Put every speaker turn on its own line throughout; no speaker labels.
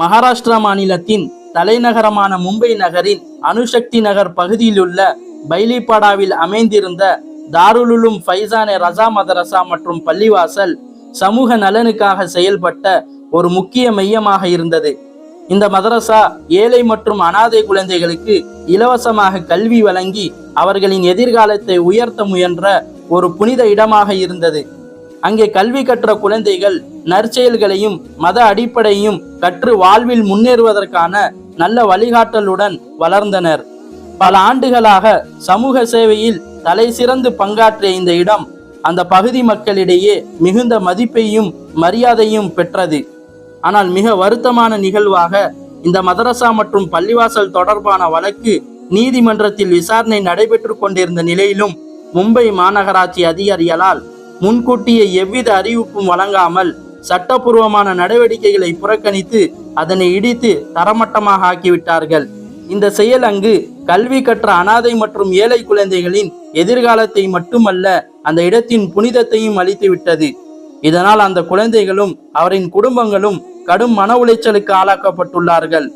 மகாராஷ்டிரா மாநிலத்தின் தலைநகரமான மும்பை நகரின் அணுசக்தி நகர் பகுதியிலுள்ள பைலிபாடாவில் அமைந்திருந்த தாருலுலும் ஃபைசானே ரசா மதரசா மற்றும் பள்ளிவாசல் சமூக நலனுக்காக செயல்பட்ட ஒரு முக்கிய மையமாக இருந்தது. இந்த மதரசா ஏழை மற்றும் அனாதை குழந்தைகளுக்கு இலவசமாக கல்வி வழங்கி அவர்களின் எதிர்காலத்தை உயர்த்த முயன்ற ஒரு புனித இடமாக இருந்தது. அங்கே கல்வி கற்ற குழந்தைகள் நற்செயல்களையும் மத அடிப்படையும் கற்று வாழ்வில் முன்னேறுவதற்கான நல்ல வழிகாட்டலுடன் வளர்ந்தனர். பல ஆண்டுகளாக சமூக சேவையில் தலை சிறந்து பங்காற்றிய இந்த இடம் அந்த பகுதி மக்களிடையே மிகுந்த மதிப்பையும் மரியாதையும் பெற்றது. ஆனால் மிக வருத்தமான நிகழ்வாக இந்த மதரசா மற்றும் பள்ளிவாசல் தொடர்பான வழக்கு நீதிமன்றத்தில் விசாரணை நடைபெற்று கொண்டிருந்த நிலையிலும் மும்பை மாநகராட்சி அதிகாரிகளால் முன்கூட்டியே எவ்வித அறிவிப்பும் வழங்காமல் சட்டப்பூர்வமான நடவடிக்கைகளை புறக்கணித்து அதனை இடித்து தரமட்டமாக ஆக்கிவிட்டார்கள். இந்த செயல் அங்கு கல்வி கற்ற அனாதை மற்றும் ஏழை குழந்தைகளின் எதிர்காலத்தை மட்டுமல்ல அந்த இடத்தின் புனிதத்தையும் அளித்துவிட்டது. இதனால் அந்த குழந்தைகளும் அவரின் குடும்பங்களும் கடும் மன உளைச்சலுக்கு ஆளாக்கப்பட்டுள்ளார்கள்.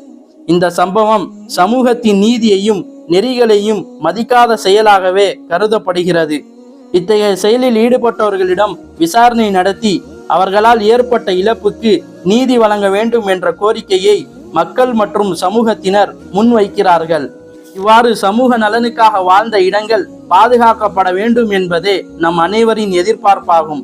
இந்த சம்பவம் சமூகத்தின் நீதியையும் நெறிகளையும் மதிக்காத செயலாகவே கருதப்படுகிறது. இத்தகைய செயலில் ஈடுபட்டவர்களிடம் விசாரணை நடத்தி அவர்களால் ஏற்பட்ட இழப்புக்கு நீதி வழங்க வேண்டும் என்ற கோரிக்கையை மக்கள் மற்றும் சமூகத்தினர் முன்வைக்கிறார்கள். இவ்வாறு சமூக நலனுக்காக வாழ்ந்த இடங்கள் பாதுகாக்கப்பட வேண்டும் என்பதே நம் அனைவரின் எதிர்பார்ப்பாகும்.